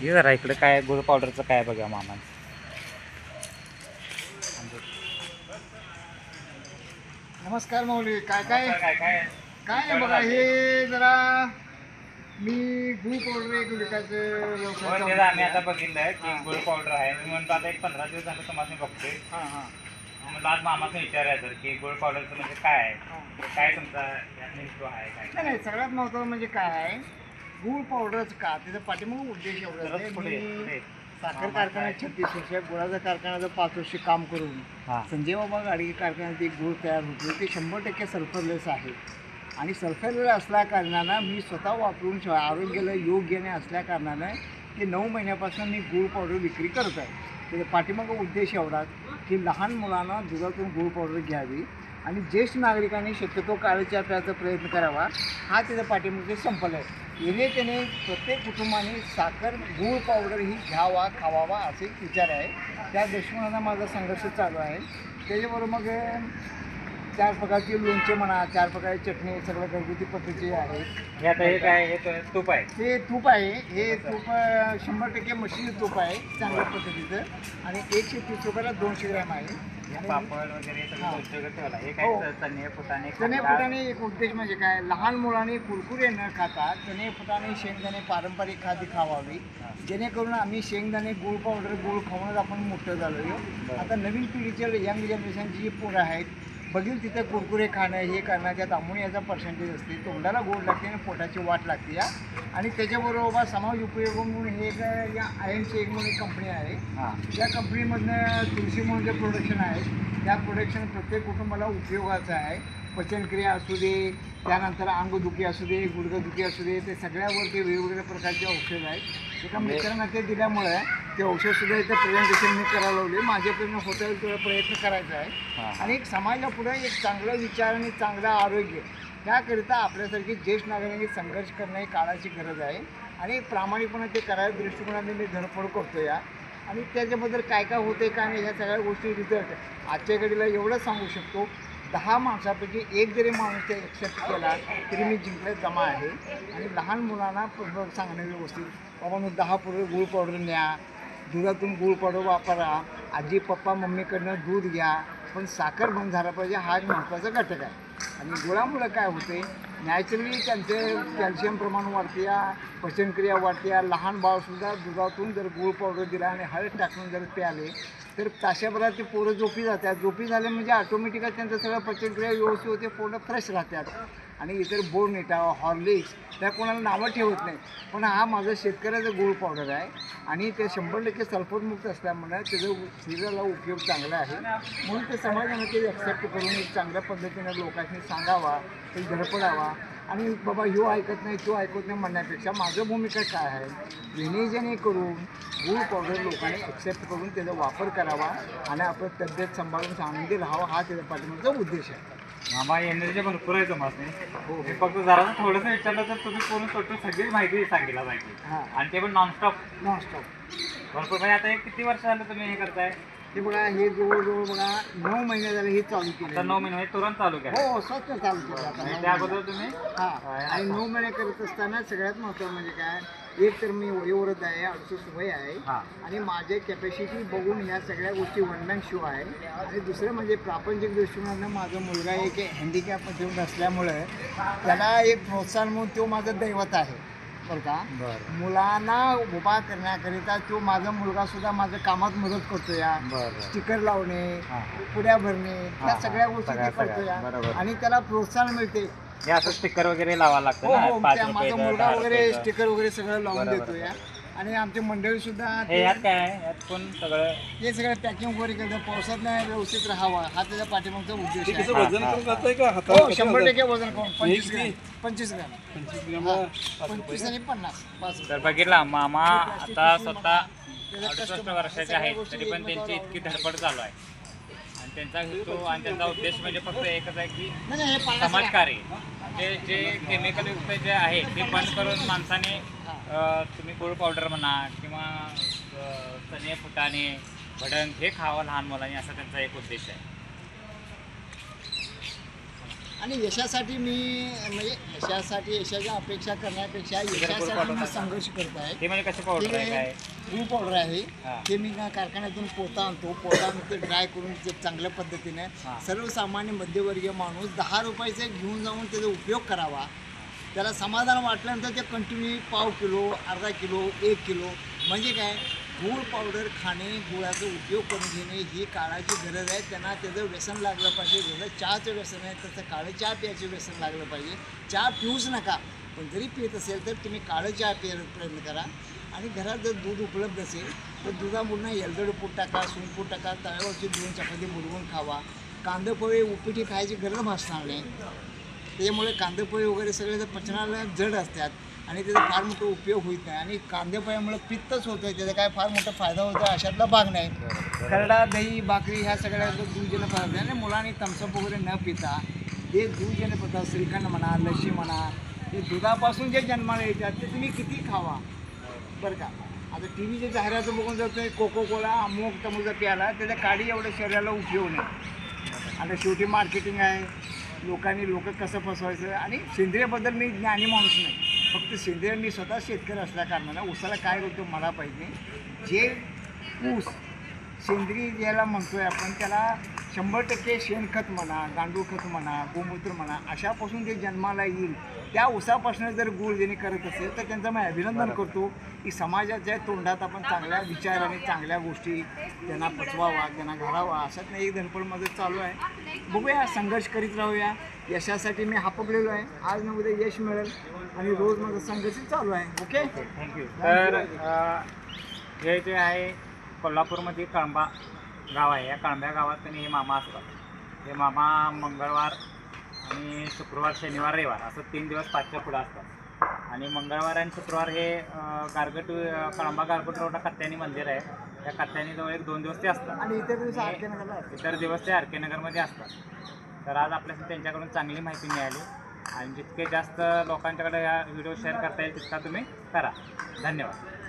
हे जरा इकडे काय गुळ पावडरचं काय बघा मामा. नमस्कार माऊली काय काय? काय काय? काय नाही बघा हे जरा मी गुळ पावडर एक विकायचं व्यवसाय चालू ते आम्ही केला. आता बघितलंय की गुळ पावडर आहे. मी म्हणतो आता एक पंधरा दिवस झालं तुम्हाला बघतोय. हां हां. म्हणलं आज मामाचं विचारायचं की गुळ पावडरचं म्हणजे काय आहे? हां. काय तुमचा यात आहे काय? नाही नाही सगळ्यात महत्त्वाचं म्हणजे काय आहे? गुळ पावडरच का? त्याचा पाठीमाग उद्देश एवढा आहे जरा मी. साखर कारखान्यात छत्तीस वर्ष गुळाचा कारखान्याचं पाच वर्ष काम करून हा. संजय बाबा गाडगे कारखान्यात एक गुळ तयार होतो ते शंभर टक्के सल्फरलेस आहे. आणि सल्फरलेस असल्या कारणानं मी स्वतः वापरून श- आरोग्याला योग्याने असल्या कारणानं ते नऊ महिन्यापासून मी गुळ पावडर विक्री करत आहे. त्याचा पाठीमागं उद्देश एवढाच की लहान मुलांना दुधातून गुळ पावडर घ्यावी. आणि ज्येष्ठ नागरिकांनी शक्यतो काळीच्या प्यायचा प्रयत्न करावा. हा त्याचा पाठीमागे संपल आहे येणे त्याने प्रत्येक कुटुंबाने साखर गूळ पावडर ही घ्यावा खावावा असे विचार आहे. त्या दृष्टिकोनाचा माझा संघर्ष चालू आहे. त्याच्याबरोबर मग चार प्रकारची लोणचे म्हणा चार प्रकारची चटणी सगळं घरगुती पद्धतीचे आहे. हे आता हे काय हे तो- तूप आहे? हे तूप आहे. हे तूप शंभर टक्के मशीन तूप आहे चांगल्या पद्धतीचं. आणि एकशे तीस रुपयाला दोनशे ग्रॅम आहे. पापड वगैरे सगळं हा. गोष्टी वगैरे ठेवला हे हो. काय चणे फुटाणे चणे. फुटाणे एक उद्देश म्हणजे काय? लहान मुलांनी कुरकुरे न खाता चणे फुटाणे शेंगदाणे पारंपरिक खाद्य खावावी. जेणेकरून आम्ही शेंगदाणे गुळ पावडर गुळ खाऊनच आपण मोठं झालो आता नवीन पिढीचे यंग जनरेशनची जी पोरं आहेत बघील तिथं कुरकुरे खाणं हे करणं त्यात अमोनियाचा पर्सेंटेज असते तोंडाला गोड लागते आणि पोटाची वाट लागते या. आणि त्याच्याबरोबर समाज उपयोग म्हणून हे एक या आय एम सी एक म्हणून एक कंपनी आहे. हा. या कंपनीमधनं तुळशी म्हणून जे प्रोडक्शन आहे त्या प्रोडक्शन प्रत्येक कुटुंबाला उपयोगाचं आहे. पचनक्रिया असू दे त्यानंतर अंगदुखी असू दे गुडघेदुखी असू दे ते सगळ्यावर ते वेगवेगळ्या प्रकारचे औषध आहेत. एका मित्रांना ते दिल्यामुळे ते औषधसुद्धा इथं प्रेझेंटेशन मी करायला लावले. माझ्याकडनं होता येईल तेवढा प्रयत्न करायचा आहे आणि एक समाजाला पुढे एक चांगलं विचार आणि चांगलं आरोग्य त्याकरिता आपल्यासारखी ज्येष्ठ नागरिकांनी संघर्ष करणं ही काळाची गरज आहे. आणि प्रामाणिकपणे ते करायच्या दृष्टिकोनाने मी धडपड करतो या. आणि त्याच्याबद्दल काय काय होते काय नाही ह्या सगळ्या गोष्टी रिझल्ट आजच्या घडीला एवढं सांगू शकतो. दहा माणसापैकी एक जरी माणूस ते एक्सेप्ट केला तरी मी जिंकले जमा आहे. आणि लहान मुलांना प- सांगणं व्यवस्थित बाबा मग दहा पुढे गुळ पावडर न्या. दुधातून गुळ पावडर वापरा. आजी पप्पा मम्मीकडनं दूध घ्या. पण साखर बंद झाला पाहिजे हा एक महत्त्वाचा घटक आहे. आणि गुळामुळं काय होते? नॅचरली त्यांचे कॅल्शियम प्रमाण वाढते या पचनक्रिया वाढते. या लहान बाळसुद्धा दुधातून जर गुळ पावडर दिला आणि हळद टाकून जर प्याले तर ताशाभरात ते पोरं झोपी जातात. झोपी झाले म्हणजे ऑटोमॅटिकली त्यांचं सगळं पचनक्रिया व्यवस्थित होते पोरं फ्रेश राहतात. आणि इतर बोर्निटा हॉर्लिक्स त्या कोणाला नावं ठेवत नाही पण हा माझा शेतकऱ्याचा गुळ पावडर आहे. आणि ते शंभर टक्के सल्फरमुक्त असल्यामुळे त्याचा शरीराला उपयोग चांगला आहे. म्हणून ते समाजाने ते एक्सेप्ट करून एक चांगल्या पद्धतीने लोकांनी सांगावा ते धडपडावा. आणि बाबा ह्यो ऐकत नाही तो ऐकत नाही म्हणण्यापेक्षा माझं भूमिका काय आहे? विनियोजने करून गुळ पावडर लोकांनी एक्सेप्ट करून त्याचा वापर करावा आणि आपलं तब्येत सांभाळून आनंदी राहावा हा त्याच्या पाठिंबाचा उद्देश आहे. मामा एनर्जी भरपूर आहे तुम्हाला हो मी फक्त जरा थोडंसं विचारलं तर तुम्ही पूर्ण टोटल सगळीच माहिती सांगितलं पाहिजे आणि ते पण नॉनस्टॉप नॉनस्टॉप भरपूर म्हणजे आता हे किती वर्ष झालं तुम्ही हे करताय? हे बघा हे जवळजवळ बघा नऊ महिने झाले हे चालू आता केलं नऊ महिने म्हणजे तुरंत चालू केलं. हो स्वच्छ चालू केलं आता. नऊ त्या. अगोदर तुम्ही? हा. आणि नऊ महिने करत असताना सगळ्यात महत्त्वाचं म्हणजे काय? एक तर मी वयोवृद्ध आहे अडुसष्ट वय आहे. आणि माझे कॅपॅसिटी बघून ह्या सगळ्या गोष्टी वन मॅन शो आहे. आणि दुसरं म्हणजे प्रापंचिक दृष्टिकोनानं माझा मुलगा एक हँडिकॅप घेऊन असल्यामुळे त्याला एक प्रोत्साहन म्हणून तो माझं दैवत आहे. बरं का? मुलांना उभा करण्याकरिता तो माझा मुलगा सुद्धा माझं कामात मदत करतो या. स्टिकर लावणे पुड्या भरणे या. सगळ्या गोष्टी करतो. या. आणि त्याला प्रोत्साहन मिळते. हे असं स्टिकर वगैरे लावावं लागतं हो ना हो पाच त्या माझा रुपयाचं, मुलगा वगैरे. स्टिकर वगैरे सगळं लावून बरोबर, देतो या आणि आमची मंडळी सुद्धा हे यात काय आहे? यात पण सगळं? हे सगळं पॅकिंग वगैरे करतं पावसात नाही व्यवस्थित राहावा. हा त्याच्या पाठीमागचा उद्देश आहे. वजन करून. जातंय का? हो शंभर टक्के वजन करून. पंचवीस? ग्रॅम. पंचवीस ग्रॅम. पंचवीस ग्रॅम. पाच रुपये. पंचवीस आणि पन्नास. पाच तर बघितला मामा आता स्वतः अडुसष्ट वर्षाचे आहेत तरी पण त्यांची इतकी धडपड चालू आहे. त्यांचा हेतू आणि त्यांचा उद्देश म्हणजे फक्त एकच आहे की हे. समाजकार्य जे जे केमिकल युक्त जे आहे ते बंद करून माणसाने तुम्ही गुळ पावडर म्हणा किंवा चणे फुटाणे भडंग हे खावं लहान मुलांनी असा त्यांचा एक उद्देश आहे आणि यशासाठी मी म्हणजे यशासाठी यशाच्या अपेक्षा करण्यापेक्षा यशासाठी मी संघर्ष करत आहे. ते म्हणजे कसे पावडर आहे? काय? गूळ पावडर आहे. हा. ते मी ना कारखान्यातून पोता आणतो. पोता ते ड्राय करून ते चांगल्या पद्धतीने. सर्वसामान्य मध्यवर्गीय माणूस दहा रुपयाचे घेऊन जाऊन त्याचा उपयोग करावा. त्याला समाधान वाटल्यानंतर ते कंटिन्यू पाव किलो अर्धा किलो एक किलो म्हणजे काय? गूळ पावडर खाणे गुळाचा उपयोग करून घेणे ही काळाची गरज आहे. त्यांना त्याचं व्यसन लागलं पाहिजे. जसं चहाचं व्यसन आहे तसं काळं चहा प्यायचं व्यसन लागलं पाहिजे. चहा पिऊच नका पण जरी पित असेल तर तुम्ही काळं चहा प्यायला प्रयत्न करा. आणि घरात जर दूध उपलब्ध असेल तर दुधामधून एलदड पूट टाका सूनपूट टाका तव्यावरची दोन चपाती बुडवून खावा. कांदा पोहे उपिटी खायची गरज भासणार नाही. त्याच्यामुळे कांदे पोहे वगैरे सगळे जर पचनाला जड असतात आणि त्याचा फार मोठा उपयोग होत नाही. आणि कांदेपयामुळं पित्तच होतं आहे त्याचा काय फार मोठा फायदा होतो अशातला भाग नाही. खरडा दही भाकरी ह्या सगळ्या दूधजन्य पदार्थ आहे आणि मुलांनी तमसप वगैरे न पिता हे दूधजन्य पदार्थ श्रीखंड म्हणा लस्सी म्हणा हे दुधापासून जे जन्माला येतात ते तुम्ही किती खावा? बरं का? आता टी व्हीच्या जाहिरात बघून जर तुम्ही कोको कोला अमुक तमुक जर प्याला त्याच्या काडी एवढ्या शरीराला उपयोग नाही. आता शेवटी मार्केटिंग आहे. लोकांनी लोक कसं फसवायचं? आणि सेंद्रियबद्दल मी ज्ञानी माणूस नाही. फक्त सेंद्रिय मी स्वतः शेतकरी असल्या कारणानं ऊसाला काय करतो मला पाहिजे. जे ऊस सेंद्रिय ज्याला म्हणतोय आपण त्याला शंभर टक्के शेणखत म्हणा गांडूळ खत म्हणा गोमूत्र म्हणा अशापासून जे जन्माला येईल त्या ऊसापासून जर गुळ ज्यांनी करत असेल तर त्यांचं मी अभिनंदन करतो की समाजाच्या तोंडात आपण चांगल्या विचार आणि चांगल्या गोष्टी त्यांना पचवावा त्यांना घालावा अशात नाही एक धनपड माझं चालू आहे. बघूया संघर्ष करीत राहूया. यशासाठी मी हापकलेलो आहे. आज ना उद्या यश मिळेल. आणि रोज माझा संघर्ष चालू आहे ओके? थँक्यू तर अ, हे जे आहे कोल्हापूरमध्ये कळंबा गाव आहे. या कळंब्या गावात त्यांनी हे मामा असतात. हे मामा मंगळवार आणि शुक्रवार शनिवार रविवार असं तीन दिवस पाचच्या पुढं असतात. आणि मंगळवार आणि शुक्रवार हे अ, गारगट अ, कळंबा गारगट रोडला कत्त्यानी मंदिर आहे. त्या कत्त्यानी जवळ एक दोन दिवस ते असतात. आणि इतर दिवस आरती नगरला असते. इतर दिवस ते आर के नगरमध्ये असतात. तर आज आपल्याला त्यांच्याकडून चांगली माहिती मिळाली. आणि जितके जास्त लोकांच्याकडे हा व्हिडिओ शेअर करता येईल तितका तुम्ही करा. धन्यवाद.